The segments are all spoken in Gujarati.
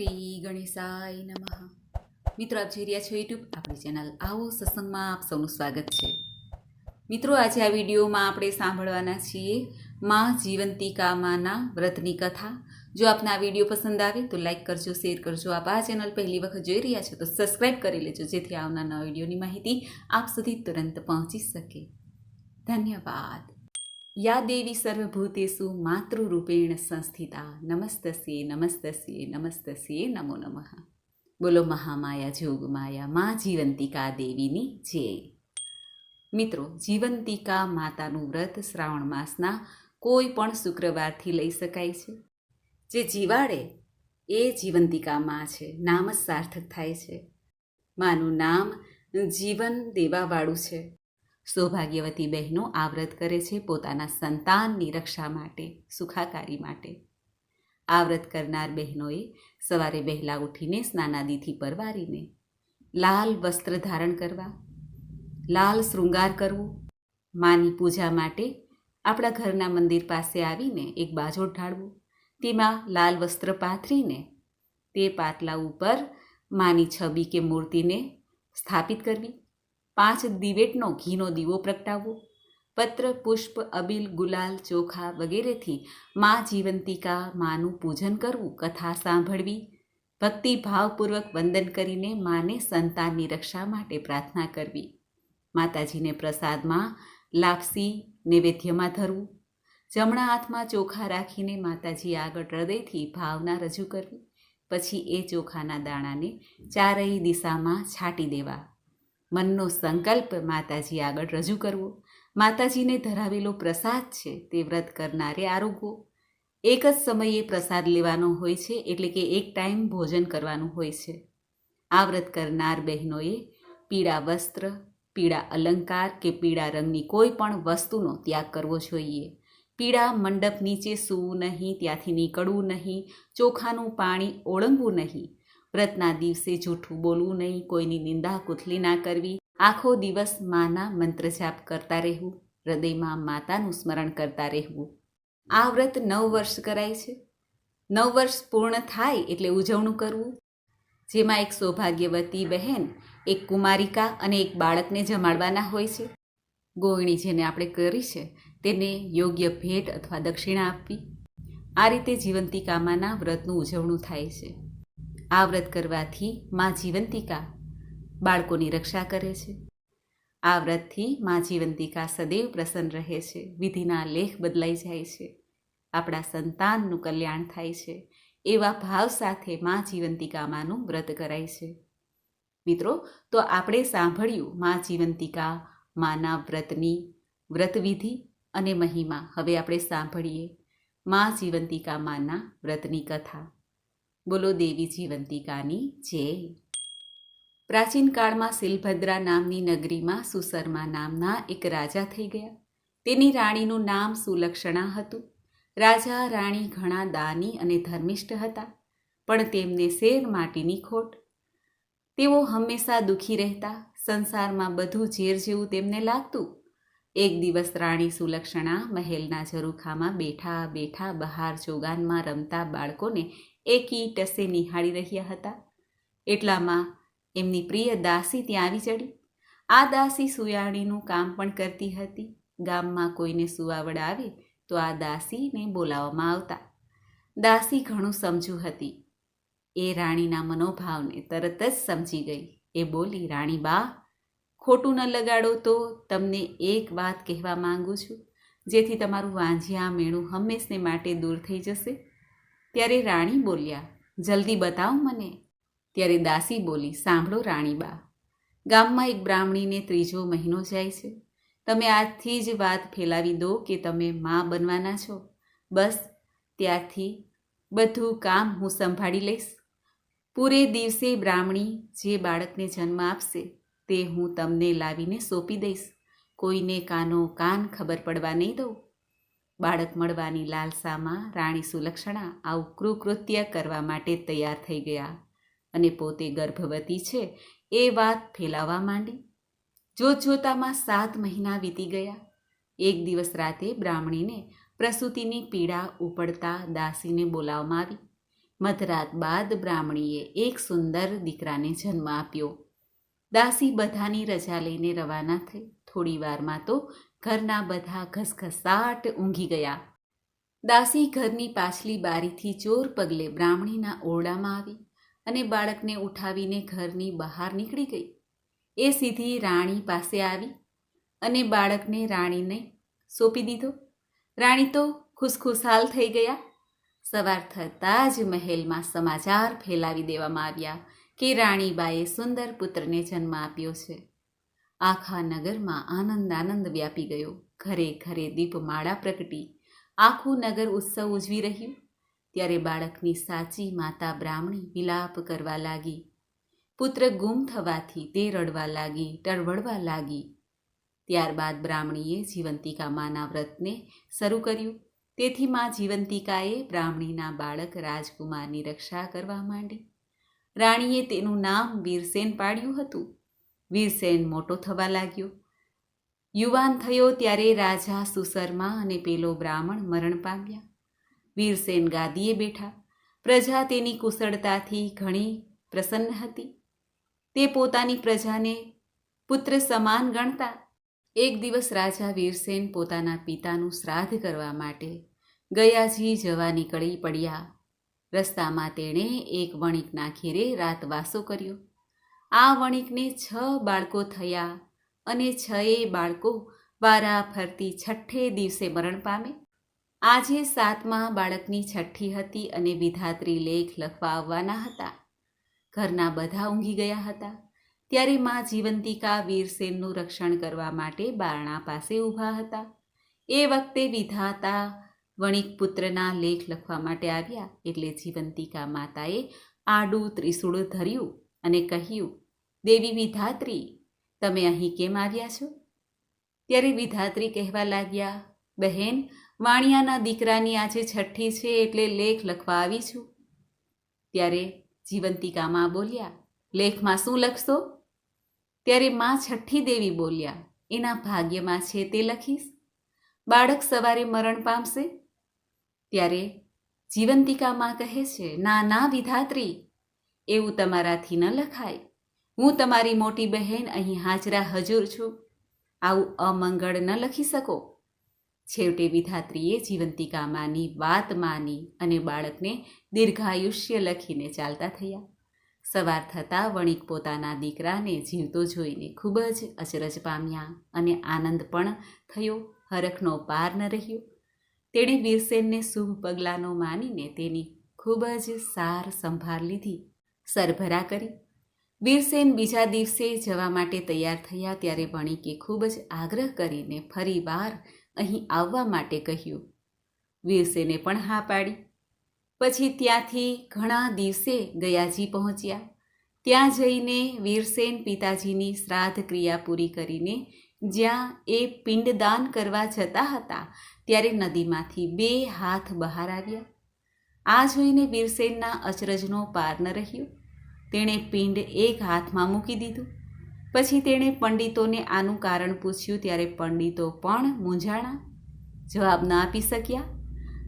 શ્રી ગણેશાય નમઃ. મિત્રો, આપ જોઈ રહ્યા છો યુટ્યુબ આપણી ચેનલ આવો સત્સંગમાં આપ સૌનું સ્વાગત છે. મિત્રો, આજે આ વિડીયોમાં આપણે સાંભળવાના છીએ માં જીવંતિકા માના વ્રતની કથા. જો આપને આ વીડિયો પસંદ આવે તો લાઈક કરજો, શેર કરજો. આપ આ ચેનલ પહેલી વખત જોઈ રહ્યા છો તો સબસ્ક્રાઈબ કરી લેજો, જેથી આવનાર નવા વિડીયોની માહિતી આપ સુધી તુરંત પહોંચી શકે. ધન્યવાદ. યા દેવી સર્વભૂતેશુ માતૃરૂપેણ સંસ્થિતા નમસ્તસ્યે નમસ્તસ્યે નમસ્તસ્યે નમો નમઃ બોલો મહામાયા જોગ માયા મા જીવંતિકા દેવીની જય મિત્રો જીવંતિકા માતાનું વ્રત શ્રાવણ માસના કોઈ પણ શુક્રવારથી લઈ શકાય છે? જે જીવાડે, એ જીવંતિકા માં છે, નામ જ સાર્થક થાય છે. માનું નામ જીવન દેવાવાળું છે. સૌભાગ્યવતી બહેનો આ વ્રત કરે છે પોતાના સંતાનની રક્ષા માટે, સુખાકારી માટે. આ વ્રત કરનાર બહેનોએ સવારે વહેલા ઉઠીને સ્નાનાદિથી પરવારીને લાલ વસ્ત્ર ધારણ કરવા, લાલ શૃંગાર કરવો, માની પૂજા માટે આપણા ઘરના મંદિર પાસે આવીને એક બાજોટ ઢાળવું, તેમાં લાલ વસ્ત્ર પાથરીને તે પાટલા ઉપર માની છબી કે મૂર્તિને સ્થાપિત કરવી પાંચ દિવેટનો ઘીનો દીવો પ્રગટાવવો, પત્ર, પુષ્પ, અબીલ, ગુલાલ, ચોખા વગેરેથી મા જીવંતિકા માનું પૂજન કરવું, કથા સાંભળવી ભક્તિ ભાવપૂર્વક વંદન કરીને માને સંતાનની રક્ષા માટે પ્રાર્થના કરવી. માતાજીને પ્રસાદમાં લાપસી નૈવેદ્યમાં ધરવું, જમણા હાથમાં ચોખા રાખીને માતાજી આગળ હૃદયથી ભાવના રજૂ કરવી, પછી એ ચોખાના દાણાને ચારેય દિશામાં છાંટી દેવા. મનનો સંકલ્પ માતાજી આગળ રજૂ કરવો. માતાજીને ધરાવેલો પ્રસાદ છે તે વ્રત કરનારે આરોગવો. એક જ સમયે પ્રસાદ લેવાનો હોય છે એટલે કે એક ટાઈમ ભોજન કરવાનું હોય છે. આ વ્રત કરનાર બહેનોએ પીળા વસ્ત્ર, પીળા અલંકાર કે પીળા રંગની કોઈ પણ વસ્તુનો ત્યાગ કરવો જોઈએ. પીળા મંડપ નીચે સૂવું નહીં, ત્યાંથી નીકળવું નહીં, ચોખાનું પાણી ઓળંગવું નહીં વ્રતના દિવસે જૂઠું બોલવું નહીં, કોઈની નિંદા કુથલી ના કરવી. આખો દિવસ માના મંત્ર જાપ કરતા રહેવું, હૃદયમાં માતાનું સ્મરણ કરતા રહેવું. આ વ્રત નવ વર્ષ કરાય છે. નવ વર્ષ પૂર્ણ થાય એટલે ઉજવણું કરવું. જેમાં એક સૌભાગ્યવતી બહેન, એક કુમારિકા અને એક બાળકને જમાડવાના હોય છે. ગોળણી જેને આપણે કરી છે, તેને યોગ્ય ભેટ અથવા દક્ષિણા આપવી. આ રીતે જીવંતિકામાના વ્રતનું ઉજવણું થાય છે. આ વ્રત કરવાથી મા જીવંતિકા બાળકોની રક્ષા કરે છે. આ વ્રતથી મા જીવંતિકા સદૈવ પ્રસન્ન રહે છે. વિધિના લેખ બદલાઈ જાય છે. આપણા સંતાનનું કલ્યાણ થાય છે. એવા ભાવ સાથે મા જીવંતિકામાનું વ્રત કરાય છે. મિત્રો, તો આપણે સાંભળ્યું મા જીવંતિકા માના વ્રતની વ્રતવિધિ અને મહિમા. હવે આપણે સાંભળીએ મા જીવંતિકા માના વ્રતની કથા. બોલો દેવી જીવંતિકાની, જય. પ્રાચીન કાળમાં શિલભદ્રા નામની નગરીમાં સુસરમા નામના એક રાજા થઈ ગયા. તેની રાણીનું નામ સુલક્ષણા હતું. રાજા, રાણી ઘણા દાની અને ધર્મિષ્ઠ હતા, પણ તેમને શેર માટીની ખોટ. તેઓ હંમેશા દુઃખી રહેતા, સંસારમાં બધું ઝેર જેવું તેમને લાગતું. એક દિવસ રાણી સુલક્ષણા મહેલના ઝરૂખામાં બેઠા બેઠા બહાર ચોગાનમાં રમતા બાળકોને એકી ટસે નિહાળી રહ્યા હતા. એટલામાં એમની પ્રિય દાસી ત્યાં આવી ચડી. આ દાસી સુયાણીનું કામ પણ કરતી હતી. ગામમાં કોઈને સુવાવડ આવે તો આ દાસીને બોલાવવામાં આવતા. દાસી ઘણું સમજુ હતી. એ રાણીના મનોભાવને તરત જ સમજી ગઈ. એ બોલી, રાણી બા, ખોટું ન લગાડો તો તમને એક વાત કહેવા માંગુ છું. જેથી તમારું વાંઝિયા મેળું હંમેશને માટે દૂર થઈ જશે. ત્યારે રાણી બોલ્યા, જલ્દી બતાવો મને. ત્યારે દાસી બોલી, સાંભળો રાણીબા, ગામમાં એક બ્રાહ્મણીને ત્રીજો મહિનો જાય છે. તમે આજથી જ વાત ફેલાવી દો કે તમે મા બનવાના છો. બસ, ત્યારથી બધું કામ હું સંભાળી લઈશ. પૂરે દિવસે બ્રાહ્મણી જે બાળકને જન્મ આપશે, તે હું તમને લાવીને સોંપી દઈશ. કોઈને કાનો કાન ખબર પડવા નહીં દઉં. બાળક મળવાની લાલસામાં રાણી સુલક્ષણા આવું કૃકૃત્ય કરવા માટે તૈયાર થઈ ગયા અને પોતે ગર્ભવતી છે એ વાત ફેલાવવા માંડી. જોત જોતામાં સાત મહિના વીતી ગયા. એક દિવસ રાતે બ્રાહ્મણીને પ્રસૂતિની પીડા ઉપડતા દાસીને બોલાવવામાં આવી. મધરાત બાદ બ્રાહ્મણીએ એક સુંદર દીકરાને જન્મ આપ્યો. દાસી બધાની રજા લઈને રવાના થઈ. થોડી વારમાં તો ઘરના બધા ઘસઘસાટ ઊંઘી ગયા. દાસી ઘરની પાછલી બારીથી ચોર પગલે બ્રાહ્મણીના ઓરડામાં આવી અને બાળકને ઉઠાવીને ઘરની બહાર નીકળી ગઈ. એ સીધી રાણી પાસે આવી અને બાળકને રાણીને સોંપી દીધો. રાણી તો ખુશખુશાલ થઈ ગયા. સવાર થતાં જ મહેલમાં સમાચાર ફેલાવી દેવામાં આવ્યા કે રાણીબાએ સુંદર પુત્રને જન્મ આપ્યો છે. આખા નગરમાં આનંદ આનંદ વ્યાપી ગયો. ઘરે ઘરે દીપમાળા પ્રગટી. આખું નગર ઉત્સવ ઉજવી રહ્યું. ત્યારે બાળકની સાચી માતા બ્રાહ્મણી વિલાપ કરવા લાગી. પુત્ર ગુમ થવાથી તે રડવા લાગી, ટળવળવા લાગી. ત્યારબાદ બ્રાહ્મણીએ જીવંતિકા માના વ્રતને શરૂ કર્યું. તેથી માં જીવંતિકાએ બ્રાહ્મણીના બાળક રાજકુમારની રક્ષા કરવા માંડી. રાણીએ તેનું નામ વીરસેન પાડ્યું હતું. વીરસેન મોટો થવા લાગ્યો. યુવાન થયો ત્યારે રાજા સુસરમા અને પેલો બ્રાહ્મણ મરણ પામ્યા. વીરસેન ગાદીએ બેઠા. પ્રજા તેની કુશળતાથી ઘણી પ્રસન્ન હતી. તે પોતાની પ્રજાને પુત્ર સમાન ગણતા એક દિવસ રાજા વીરસેન પોતાના પિતાનું શ્રાદ્ધ કરવા માટે ગયાજી જવા નીકળી પડ્યા. રસ્તામાં તેણે એક વણિકના ઘેરે રાતવાસો કર્યો. આ વણિકને છ બાળકો થયા અને છએ બાળકો વારા ફરતી છઠ્ઠે દિવસે મરણ પામે. આજે સાતમા બાળકની છઠ્ઠી હતી અને વિધાત્રી લેખ લખવા આવવાના હતા. ઘરના બધા ઊંઘી ગયા હતા. ત્યારે મા જીવંતિકા વીરસેનનું રક્ષણ કરવા માટે બારણા પાસે ઊભા હતા. એ વખતે વિધાતા વણિક પુત્રના લેખ લખવા માટે આવ્યા એટલે જીવંતિકા માતાએ આડું ત્રિશૂળ ધર્યું. અને કહ્યું, દેવી વિધાત્રી, તમે અહીં કેમ આવ્યા છો? ત્યારે વિધાત્રી કહેવા લાગ્યા, બહેન, વાણિયાના દીકરાની આજે છઠ્ઠી છે એટલે લેખ લખવા આવી છું. ત્યારે જીવંતિકામાં બોલ્યા, લેખમાં શું લખશો? ત્યારે માં છઠ્ઠી દેવી બોલ્યા, એના ભાગ્યમાં છે તે લખીશ. બાળક સવારે મરણ પામશે. ત્યારે જીવંતિકામાં કહે છે, ના ના વિધાત્રી એવું તમારાથી ન લખાય. હું તમારી મોટી બહેન અહીં હાજરા હજુર છું. આવું અમંગળ ન લખી શકો. છેવટે વિધાત્રીએ જીવંતિકામાની વાત માની અને બાળકને દીર્ઘાયુષ્ય લખીને ચાલતા થયા. સવાર થતાં વણિક પોતાના દીકરાને જીવતો જોઈને ખૂબ જ અચરજ પામ્યા અને આનંદ પણ થયો, હરખનો પાર ન રહ્યો. તેણે વીરસેનને શુભ પગલાંનો માનીને તેની ખૂબ જ સાર સંભાળ લીધી. સરભરા કરી. વીરસેન બીજા દિવસે જવા માટે તૈયાર થયા ત્યારે વણિકે ખૂબ જ આગ્રહ કરીને ફરી વાર અહીં આવવા માટે કહ્યું. વીરસેને પણ હા પાડી. પછી ત્યાંથી ઘણા દિવસે ગયાજી પહોંચ્યા. ત્યાં જઈને વીરસેન પિતાજીની શ્રાદ્ધ ક્રિયા પૂરી કરીને જ્યાં એ પિંડદાન કરવા જતા હતા ત્યારે નદીમાંથી બે હાથ બહાર આવ્યા. આ જોઈને વીરસેનના અચરજનો પાર ન રહ્યો. તેણે પિંડ એક હાથમાં મૂકી દીધું. પછી તેણે પંડિતોને આનું કારણ પૂછ્યું ત્યારે પંડિતો પણ મૂંઝાણા જવાબ ન આપી શક્યા.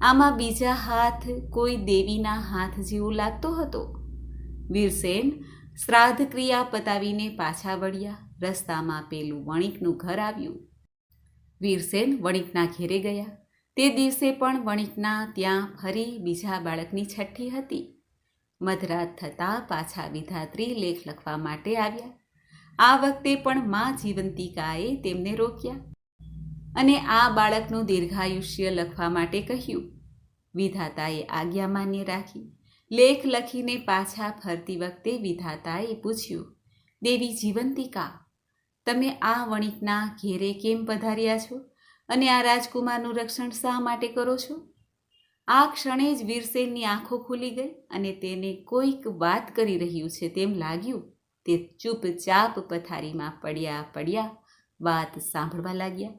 આમાં બીજા હાથ કોઈ દેવીના હાથ જેવો લાગતો હતો. વીરસેન શ્રાદ્ધ ક્રિયા પતાવીને પાછા વળ્યા. રસ્તામાં પેલું વણિકનું ઘર આવ્યું. વીરસેન વણિકના ઘેરે ગયા. તે દિવસે પણ વણિકના ત્યાં ફરી બીજા બાળકની છઠ્ઠી હતી. મધરાત થતાં પાછા વિધાત્રી લેખ લખવા માટે આવ્યા. આ વખતે પણ માં જીવંતિકાએ તેમને રોક્યા અને આ બાળકનું દીર્ઘાયુષ્ય લખવા માટે કહ્યું. વિધાતાએ આજ્ઞા માન્ય રાખી. લેખ લખીને પાછા ફરતી વખતે વિધાતાએ પૂછ્યું, દેવી જીવંતિકા, તમે આ વણિકના ઘેરે કેમ પધાર્યા છો? અને આ રાજકુમારનું રક્ષણ શા માટે કરો છો? આ ક્ષણે જ વીરસેનની આંખો ખુલી ગઈ અને તેને કોઈક વાત કરી રહ્યું છે તેમ લાગ્યું. તે ચૂપચાપ પથારીમાં પડ્યા પડ્યા વાત સાંભળવા લાગ્યા.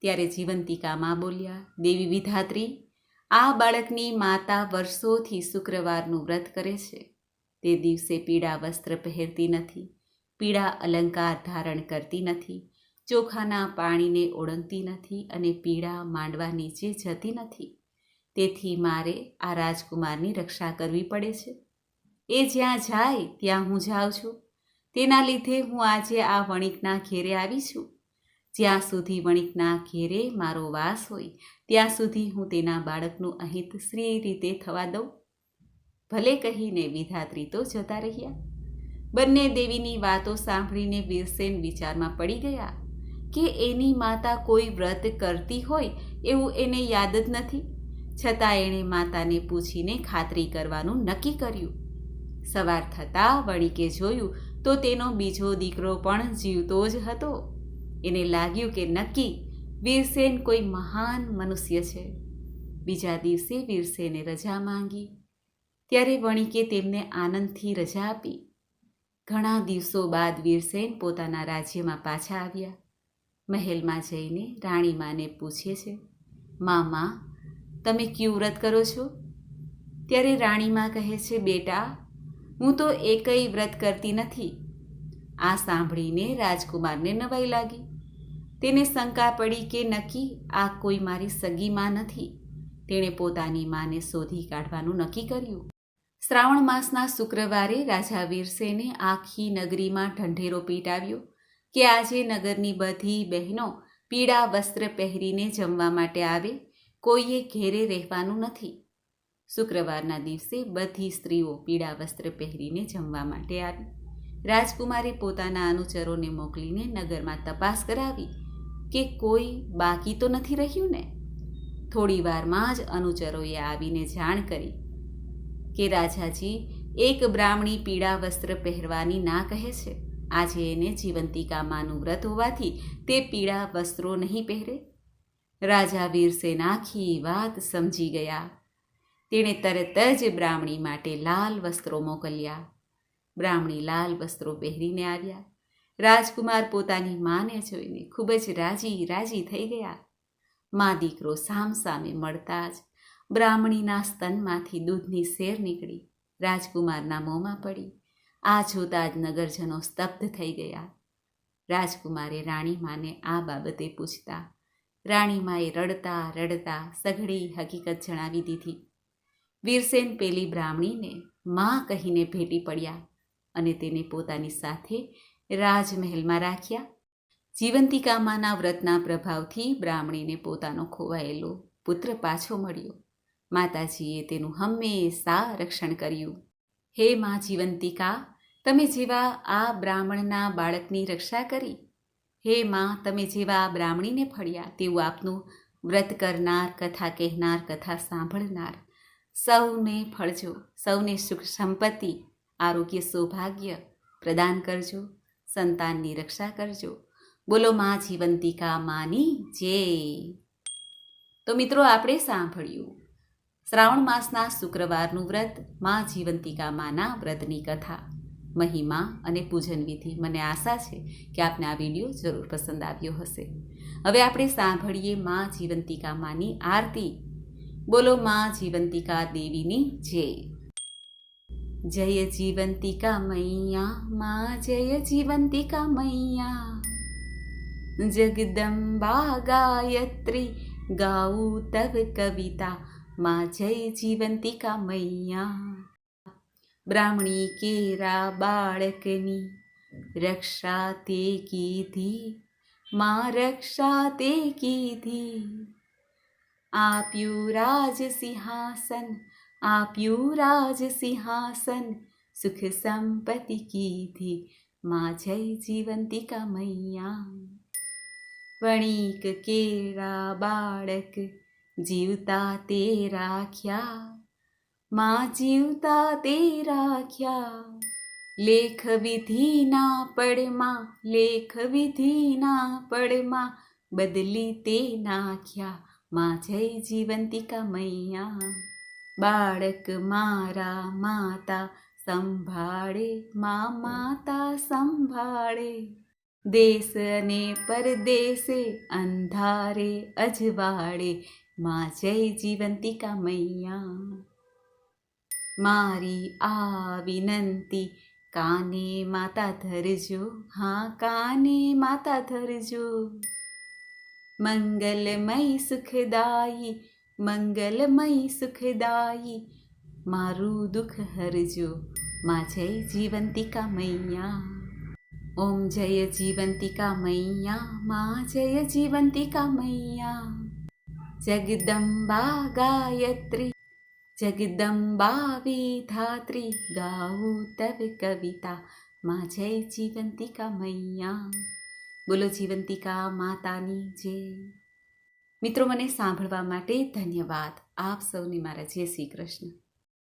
ત્યારે જીવંતિકામાં બોલ્યા, દેવી વિધાત્રી, આ બાળકની માતા વર્ષોથી શુક્રવારનું વ્રત કરે છે. તે દિવસે પીળા વસ્ત્ર પહેરતી નથી, પીળા અલંકાર ધારણ કરતી નથી, ચોખાના પાણીને ઓળંગતી નથી અને પીળા માંડવા નીચે જતી નથી. તેથી મારે આ રાજકુમારની રક્ષા કરવી પડે છે. એ જ્યાં જાય, ત્યાં હું જાઉં છું. તેના લીધે હું આજે આ વણિકના ઘેરે આવી છું. જ્યાં સુધી વણિકના ઘેરે મારો વાસ હોય, ત્યાં સુધી હું તેના બાળકનું અહિત શ્રી રીતે થવા દઉં. ભલે કહીને વિધાત્રી તો જતા રહ્યા. બંને દેવીની વાતો સાંભળીને વીરસેન વિચારમાં પડી ગયા કે એની માતા કોઈ વ્રત કરતી હોય એવું એને યાદ જ નથી. છતાં એણે માતાને પૂછીને ખાતરી કરવાનું નક્કી કર્યું. સવાર થતાં વણિકે જોયું તો તેનો બીજો દીકરો પણ જીવતો જ હતો. એને લાગ્યું કે નક્કી, વીરસેન કોઈ મહાન મનુષ્ય છે. બીજા દિવસે વીરસેને રજા માંગી. ત્યારે વણિકે તેમને આનંદથી રજા આપી. ઘણા દિવસો બાદ વીરસેન પોતાના રાજ્યમાં પાછા આવ્યા. મહેલમાં જઈને રાણીમાને પૂછે છે, મામા તમે ક્યું વ્રત કરો છો? ત્યારે રાણીમાં કહે છે, બેટા, હું તો એકય વ્રત કરતી નથી. આ સાંભળીને રાજકુમારને નવાઈ લાગી. તેને શંકા પડી કે નક્કી આ કોઈ મારી સગી માં નથી. તેણે પોતાની માને શોધી કાઢવાનું નક્કી કર્યું. શ્રાવણ માસના શુક્રવારે રાજા વીરસેને આખી નગરીમાં ઢંઢેરો પીટાવ્યો કે આજે નગરની બધી બહેનો પીળા વસ્ત્ર પહેરીને જમવા માટે આવે કોઈએ ઘેરે રહેવાનું નથી. શુક્રવારના દિવસે બધી સ્ત્રીઓ પીળા વસ્ત્ર પહેરીને જમવા માટે આવી. રાજકુમારે પોતાના અનુચરોને મોકલીને નગરમાં તપાસ કરાવી કે કોઈ બાકી તો નથી રહ્યું ને? થોડી વારમાં જ અનુચરોએ આવીને જાણ કરી કે રાજાજી, એક બ્રાહ્મણી પીળા વસ્ત્ર પહેરવાની ના કહે છે. આજે એને જીવંતિકામાંનું વ્રત હોવાથી તે પીળા વસ્ત્રો નહીં પહેરે. રાજા વીરસેન આખી વાત સમજી ગયા. તેણે તરત જ બ્રાહ્મણી માટે લાલ વસ્ત્રો મોકલ્યા. બ્રાહ્મણી લાલ વસ્ત્રો પહેરીને આવ્યા. રાજકુમાર પોતાની માને જોઈને ખૂબ જ રાજી રાજી થઈ ગયા. મા દીકરો સામસામે મળતા જ બ્રાહ્મણીના સ્તનમાંથી દૂધની શેર નીકળી. રાજકુમારના મોંમાં પડી. આ જોતા જ નગરજનો સ્તબ્ધ થઈ ગયા. રાજકુમારે રાણીમાને આ બાબતે પૂછતા રાણીમાએ રડતા રડતા સઘળી હકીકત જણાવી દીધી. વીરસેન પેલી બ્રાહ્મણીને માં કહીને ભેટી પડ્યા અને તેને પોતાની સાથે રાજમહેલમાં રાખ્યા. જીવંતિકામાના વ્રતના પ્રભાવથી બ્રાહ્મણીને પોતાનો ખોવાયેલો પુત્ર પાછો મળ્યો. માતાજીએ તેનું હંમેશા રક્ષણ કર્યું. હે મા જીવંતિકા, તમે જેવા આ બ્રાહ્મણના બાળકની રક્ષા કરી હે માં, તમે જેવા બ્રાહ્મણીને ફળ્યા, તેવું આપનું વ્રત કરનાર, કથા કહેનાર, કથા સાંભળનાર સૌને ફળજો. સૌને સુખ સંપત્તિ, આરોગ્ય સૌભાગ્ય પ્રદાન કરજો. સંતાનની રક્ષા કરજો. બોલો માં જીવંતિકા માની જય. તો મિત્રો, આપણે સાંભળ્યું. શ્રાવણ માસના શુક્રવારનું વ્રત, માં જીવંતિકા માના વ્રતની કથા. મહિમા અને પૂજન વિધિ. મને આશા છે કે આપને આ વીડિયો જરૂર પસંદ આવ્યો હશે. હવે આપણે સાંભળીએ માં જીવંતિકા માની આરતી. બોલો માં જીવંતિકા દેવીની જય. જય જીવંતિકા મૈયા, મા જય જીવંતિકા મૈયા. જગદંબા ગાયત્રી, ગાઉ તવ કવિતા, માં જય જીવંતિકા મૈયા. બ્રાહ્મણી, કેરા, બાળકની રક્ષા તે કીધી, માં રક્ષા તે કીધી. આપ્યું રાજ સિંહાસન, આપ્યું રાજ સિંહાસન, સુખ સંપત્તિ કીધી, માં જય જીવંતિકા મૈયા વણિક, કેરા, બાળક, જીવતા તે રાખ્યા. માં જીવતા તે રાખ્યા. લેખ વિધિના પડમાં, લેખ વિધિના પડમાં બદલી તે નાખ્યા. માં જય જીવંતિકા મૈયા. બાળક મારા માતા સંભાળે, મા માતા સંભાળે. દેશ અને પરદેશે અંધારે અજવાળે. માં જય જીવંતિકા મૈયા. મારી આ વિનંતી, કાને માતા ધરજો? હા, કાને માતા ધરજો? મંગલમય સુખદાયી મંગલમય સુખદાયી, મારું દુઃખ હરજો, મા જય જીવંતિકા મૈયા. ઓમ જય જીવંતિકા મૈયા, મા જય જીવંતિકા મૈયા. જગદંબા ગાયત્રી જગદંબા વિધાત્રી ગાવું તવ કવિતા માં જય જીવંતિકા મૈયા બોલો જીવંતિકા માતાની જય મિત્રો મને સાંભળવા માટે ધન્યવાદ. આપ સૌને મારા જય શ્રી કૃષ્ણ.